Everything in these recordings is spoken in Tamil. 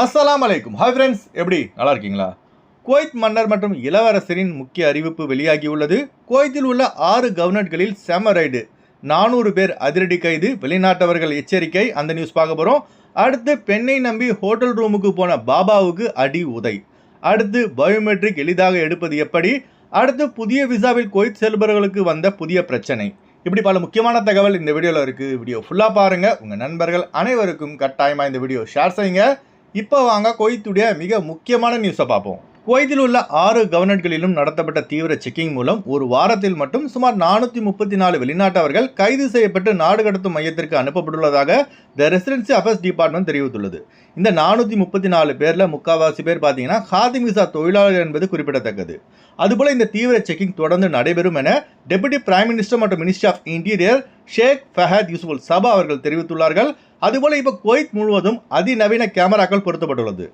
அஸ்லாம் அலைக்கும் ஹாய் ஃப்ரெண்ட்ஸ் எப்படி? நல்லா இருக்கீங்களா குவைத் மன்னர் மற்றும் இளவரசரின் முக்கிய அறிவிப்பு வெளியாகியுள்ளது. குவைத்தில் உள்ள ஆறு கவர்னர்களில் செம ரைடு நானூறு பேர் அதிரடி கைது வெளிநாட்டவர்கள் எச்சரிக்கை அந்த நியூஸ் பார்க்க போகிறோம் அடுத்து பெண்ணை நம்பி ஹோட்டல் ரூமுக்கு போன பாபாவுக்கு அடி உதை. அடுத்து பயோமெட்ரிக் எளிதாக எடுப்பது எப்படி? அடுத்து புதிய விசாவில் குவைத் செல்பவர்களுக்கு வந்த புதிய பிரச்சனை. இப்படி பல முக்கியமான தகவல் இந்த வீடியோவில் இருக்குது வீடியோ ஃபுல்லாக பாருங்கள் உங்கள் நண்பர்கள் அனைவருக்கும் கட்டாயமாக இந்த வீடியோ ஷேர் செய்யுங்க. இப்போ வாங்க குவைத்துடைய மிக முக்கியமான நியூஸை பார்ப்போம். குவைத்தில் உள்ள ஆறு கவர்னர்களிலும் நடத்தப்பட்ட தீவிர செக்கிங் மூலம் ஒரு வாரத்தில் மட்டும் சுமார் நானூற்றி முப்பத்தி நாலு வெளிநாட்டவர்கள் கைது செய்யப்பட்டு நாடு கடத்தும் மையத்திற்கு அனுப்பப்பட்டுள்ளதாக த ரெசிடென்சி அஃபேர்ஸ் டிபார்ட்மெண்ட் தெரிவித்துள்ளது. இந்த நானூற்றி முப்பத்தி நாலு பேரில் முக்கால்வாசி பேர் பார்த்தீங்கன்னா ஹாதிம் விசா தொழிலாளர் என்பது குறிப்பிடத்தக்கது. அதுபோல் இந்த தீவிர செக்கிங் தொடர்ந்து நடைபெறும் என டெபுட்டி பிரைம் மினிஸ்டர் மற்றும் ministry of interior Sheikh Fahad Yousef al Sabah அவர்கள் தெரிவித்துள்ளார்கள். அதுபோல் இப்போ குவைத் முழுவதும் அதிநவீன கேமராக்கள் பொருத்தப்பட்டுள்ளது.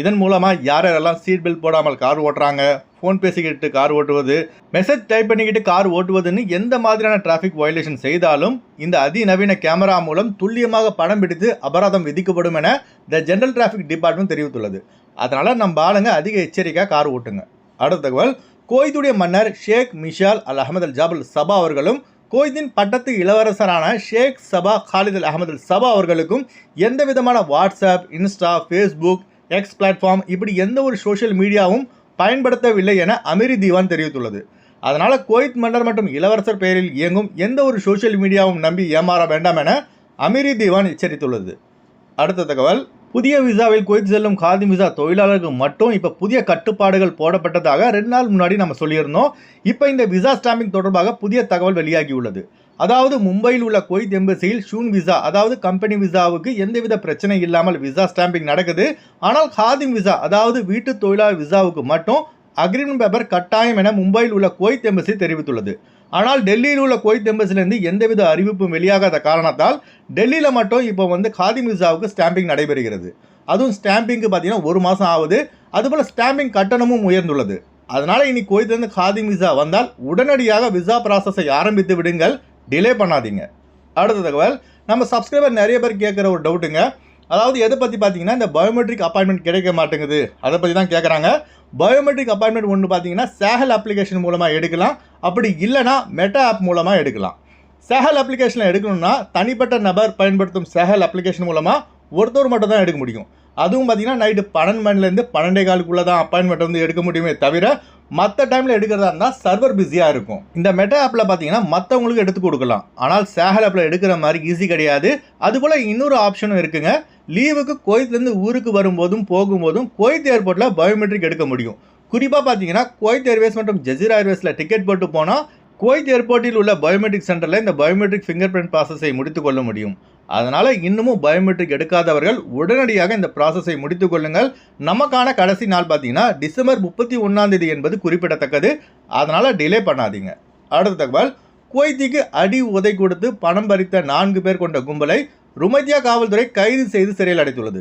இதன் மூலமாக யார் யாரெல்லாம் சீட் பெல்ட் போடாமல் கார் ஓட்டுறாங்க? ஃபோன் பேசிக்கிட்டு கார் ஓட்டுவது மெசேஜ் டைப் பண்ணிக்கிட்டு கார் ஓட்டுவதுன்னு எந்த மாதிரியான டிராஃபிக் வயலேஷன் செய்தாலும் இந்த அதிநவீன கேமரா மூலம் துல்லியமாக படம் பிடித்து அபராதம் விதிக்கப்படும் என த ஜென்ரல் டிராஃபிக் டிபார்ட்மெண்ட் தெரிவித்துள்ளது. அதனால் நம்ம ஆளுங்க அதிக எச்சரிக்கையாக கார் ஓட்டுங்க. அடுத்த தகவல் கோய்துடைய மன்னர் ஷேக் மிஷால் அல் அஹமது அல் ஜாபல் சபா அவர்களும் கோய்தின் பட்டத்து இளவரசரான ஷேக் சபா காலித் அல் அகமது சபா அவர்களுக்கும் எந்த விதமான WhatsApp Insta Facebook X platform இப்படி எந்த ஒரு சோஷியல் மீடியாவும் பயன்படுத்தவில்லை என அமிரி தீவான் தெரிவித்துள்ளது. அதனால் குவைத் மன்னர் மற்றும் இளவரசர் பெயரில் இயங்கும் எந்த ஒரு சோஷியல் மீடியாவும் நம்பி ஏமாற வேண்டாம் என அமிரி தீவான் எச்சரித்துள்ளது. அடுத்த தகவல். புதிய விசாவில் குவைத் செல்லும் காதி விசா தொழிலாளர்கள் மட்டும் இப்போ புதிய கட்டுப்பாடுகள் போடப்பட்டதாக ரெண்டு நாள் முன்னாடி நம்ம சொல்லியிருந்தோம். இப்போ இந்த விசா ஸ்டாம்பிங் தொடர்பாக புதிய தகவல் வெளியாகியுள்ளது. அதாவது மும்பையில் உள்ள குவைத் எம்பசியில் ஷூன் விசா அதாவது கம்பெனி விசாவுக்கு எந்தவித பிரச்சனை இல்லாமல் விசா ஸ்டாம்பிங் நடக்குது. ஆனால் காதிம் விசா அதாவது வீட்டு தொழிலாளர் விசாவுக்கு மட்டும் அக்ரிமெண்ட் பேப்பர் கட்டாயம் என மும்பையில் உள்ள குவைத் எம்பசி தெரிவித்துள்ளது. ஆனால் டெல்லியில் உள்ள குவைத் எம்பசிலேருந்து எந்தவித அறிவிப்பும் வெளியாகாத காரணத்தால் டெல்லியில் மட்டும் இப்போ வந்து காதி மிர்சாவுக்கு ஸ்டாம்பிங் நடைபெறுகிறது. அதுவும் ஸ்டாம்பிங்க்கு பார்த்தீங்கன்னா ஒரு மாதம் ஆகுது. அதுபோல் ஸ்டாம்பிங் கட்டணமும் உயர்ந்துள்ளது. அதனால் இனி குவைத்திலிருந்து காதி விசா வந்தால் உடனடியாக விசா ப்ராசஸை ஆரம்பித்து விடுங்கள். டிலே பண்ணாதீங்க. அடுத்த தகவல் நம்ம சப்ஸ்கிரைபர் நிறைய பேர் கேட்குற ஒரு டவுட்டுங்க அதாவது எதை பற்றி பார்த்தீங்கன்னா இந்த பயோமெட்ரிக் அப்பாயின்மெண்ட் கிடைக்க மாட்டேங்குது. அதை பற்றி தான் கேட்குறாங்க பயோமெட்ரிக் அப்பாயின்மெண்ட் ஒன்று பார்த்தீங்கன்னா சேகல் அப்ளிகேஷன் மூலமாக எடுக்கலாம். அப்படி இல்லைனா மெட்டா ஆப் மூலமாக எடுக்கலாம். சேகல் அப்ளிகேஷனில் எடுக்கணும்னா தனிப்பட்ட நபர் பயன்படுத்தும் சேகல் அப்ளிகேஷன் மூலமாக ஒருத்தர் மட்டும் தான் எடுக்க முடியும். அதுவும் பார்த்தீங்கன்னா நைட்டு பன்னெண்டு மணிலேருந்து பன்னெண்டே காலுக்குள்ளே தான் அப்பாயின்மெண்ட் வந்து எடுக்க முடியுமே தவிர மற்ற டைமில் எடுக்கிறதா இருந்தால் சர்வர் பிஸியாக இருக்கும். இந்த மெட்டா ஆப்பில் பார்த்தீங்கன்னா மற்றவங்களுக்கு எடுத்து கொடுக்கலாம். ஆனால் சேகல் ஆப்பில் எடுக்கிற மாதிரி ஈஸி கிடையாது. அதுபோல் இன்னொரு ஆப்ஷனும் இருக்குங்க. லீவுக்கு குவைத்லேருந்து ஊருக்கு வரும்போதும் போகும்போதும் குவைத் ஏர்போர்ட்டில் பயோமெட்ரிக் எடுக்க முடியும். குறிப்பாக பார்த்தீங்கன்னா குவைத் ஏர்வேஸ் மற்றும் ஜசீரா ஏர்வேஸில் டிக்கெட் போட்டு போனால் குவைத் ஏர்போர்ட்டில் உள்ள பயோமெட்ரிக் சென்டரில் இந்த பயோமெட்ரிக் ஃபிங்கர் பிரிண்ட் ப்ராசஸை முடித்து கொள்ள முடியும். அதனால் இன்னமும் பயோமெட்ரிக் எடுக்காதவர்கள் உடனடியாக இந்த ப்ராசஸை முடித்து கொள்ளுங்கள். நமக்கான கடைசி நாள் பார்த்தீங்கன்னா டிசம்பர் முப்பத்தி ஒன்றாம் தேதி என்பது குறிப்பிடத்தக்கது. அதனால் டிலே பண்ணாதீங்க. அடுத்த தகவல் குவைத்திக்கு அடி உதை கொடுத்து பணம் பறித்த நான்கு பேர் கொண்ட கும்பலை ருமைத்தியா காவல்துறை கைது செய்து சிறையில் அடைத்துள்ளது.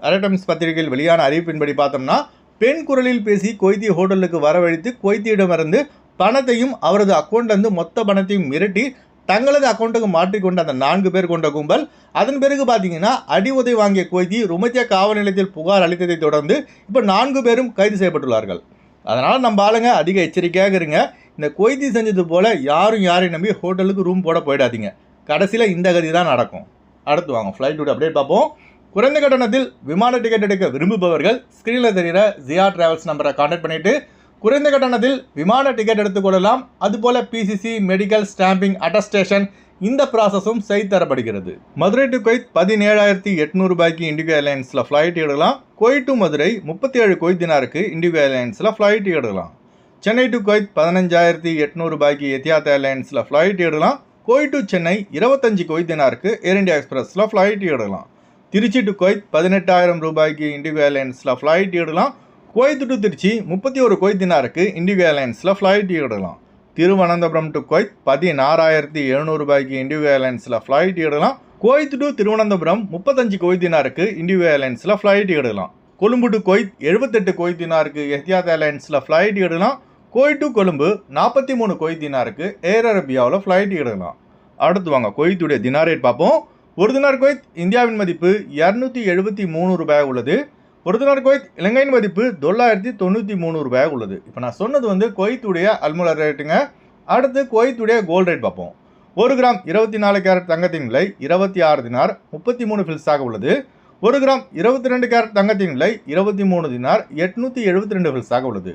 அரட்டம்ஸ் பத்திரிகையில் வெளியான அறிவிப்பின்படி பார்த்தோம்னா பெண் குரலில் பேசி கொய்தி ஹோட்டலுக்கு வரவழைத்து கொய்தியிடமிருந்து பணத்தையும் அவரது அக்கௌண்ட்லேருந்து மொத்த பணத்தையும் மிரட்டி தங்களது அக்கௌண்ட்டுக்கு மாற்றிக்கொண்ட அந்த நான்கு பேர் கொண்ட கும்பல் அதன் பிறகு பார்த்தீங்கன்னா அடி உதை வாங்கிய கொய்தி ருமத்தியா காவல் நிலையத்தில் புகார் அளித்ததை தொடர்ந்து இப்போ நான்கு பேரும் கைது செய்யப்பட்டுள்ளார்கள். அதனால் நம்ம ஆளுங்க அதிக எச்சரிக்கையாக இருங்க. இந்த கொய்தி செஞ்சது போல் யாரும் யாரையும் நம்பி ஹோட்டலுக்கு ரூம் போட போயிடாதீங்க. கடைசியில் இந்த கதி தான் நடக்கும். அடுத்து வாங்க ஃப்ளைட்டோட அப்டேட் பார்ப்போம். குறைந்த கட்டணத்தில் விமான டிக்கெட் எடுக்க விரும்புபவர்கள் ஸ்க்ரீனில் தெரிகிற ஜியா டிராவல்ஸ் நம்பரை கான்டாக்ட் பண்ணிவிட்டு குறைந்த கட்டணத்தில் விமான டிக்கெட் எடுத்துக்கொள்ளலாம் அதுபோல் பிசிசி மெடிக்கல் ஸ்டாம்பிங் அட்டஸ்டேஷன் இந்த ப்ராசஸும் செய்து தரப்படுகிறது. மதுரை டு கொய்த் பதினேழாயிரத்தி எட்நூறு ரூபாய்க்கு இண்டிகோ ஏர்லைன்ஸில் ஃப்ளைட் எடுக்கலாம். கொய்த் டு மதுரை முப்பத்தி ஏழு கொய்த் தினாருக்கு இண்டிகோ ஏர்லைன்ஸில் ஃப்ளைட் எடுக்கலாம். சென்னை டு கொய்த் பதினஞ்சாயிரத்தி எட்நூறு ரூபாய்க்கு எத்தியாத் ஏர்லைன்ஸில் ஃப்ளைட் எடுக்கலாம். கொய்த் டு சென்னை இருபத்தஞ்சு கொய்த் தினாருக்கு ஏர் இண்டியா எக்ஸ்பிரஸில் ஃப்ளைட் எடுக்கலாம். திருச்சி டு கொய்த் பதினெட்டாயிரம் ரூபாய்க்கு இண்டிகோ ஏர்லைன்ஸில் ஃப்ளைட் எடுக்கலாம். குவைத் டு திருச்சி முப்பத்தி ஒரு குவைத் தினாருக்கு இண்டிகோ ஏர்லைன்ஸில் ஃப்ளைட் எடுக்கலாம். திருவனந்தபுரம் டு குவைத் பதினாறாயிரத்தி எழுநூறுபாய்க்கு இண்டிகோ ஏர்லைன்ஸில் ஃப்ளைட் எடுக்கலாம். குவைத் டு திருவனந்தபுரம் முப்பத்தஞ்சு குவைத் தினாருக்கு இண்டிகோ ஏர்லைன்ஸில் ஃப்ளைட் எடுக்கலாம். கொழும்பு டு குவைத் எழுபத்தெட்டு குவைத் தினாருக்கு எஹ்தியாத் ஏர்லைன்ஸில் ஃப்ளைட் இடலாம் குவைத் டு கொழும்பு நாற்பத்தி மூணு கொய் தினாருக்கு ஏர் அரபியாவில் ஃப்ளைட் இடலாம் அடுத்து வாங்க கொய்த்துடைய தினார் ரேட் பார்ப்போம். ஒரு தினார் குவைத் இந்தியாவின் மதிப்பு இரநூத்தி எழுபத்தி மூணு ரூபாய் உள்ளது. ஒரு தினார் குவைத் இலங்கையின் மதிப்பு தொள்ளாயிரத்தி தொண்ணூற்றி மூணு ரூபாயாக உள்ளது. இப்போ நான் சொன்னது வந்து கொய்த்துடைய அல்முலர் ரேட்டுங்க அடுத்து கொய்த்துடைய கோல்டு ரேட் பார்ப்போம். ஒரு கிராம் இருபத்தி நாலு கேரட் தங்கத்தின் விலை இருபத்தி ஆறு தினார் முப்பத்தி மூணு ஃபில்ஸாக உள்ளது. ஒரு கிராம் இருபத்தி ரெண்டு கேரட் தங்கத்தின் விலை இருபத்தி மூணு தினார் எட்நூற்றி எழுபத்தி ரெண்டு ஃபில்ஸாக உள்ளது.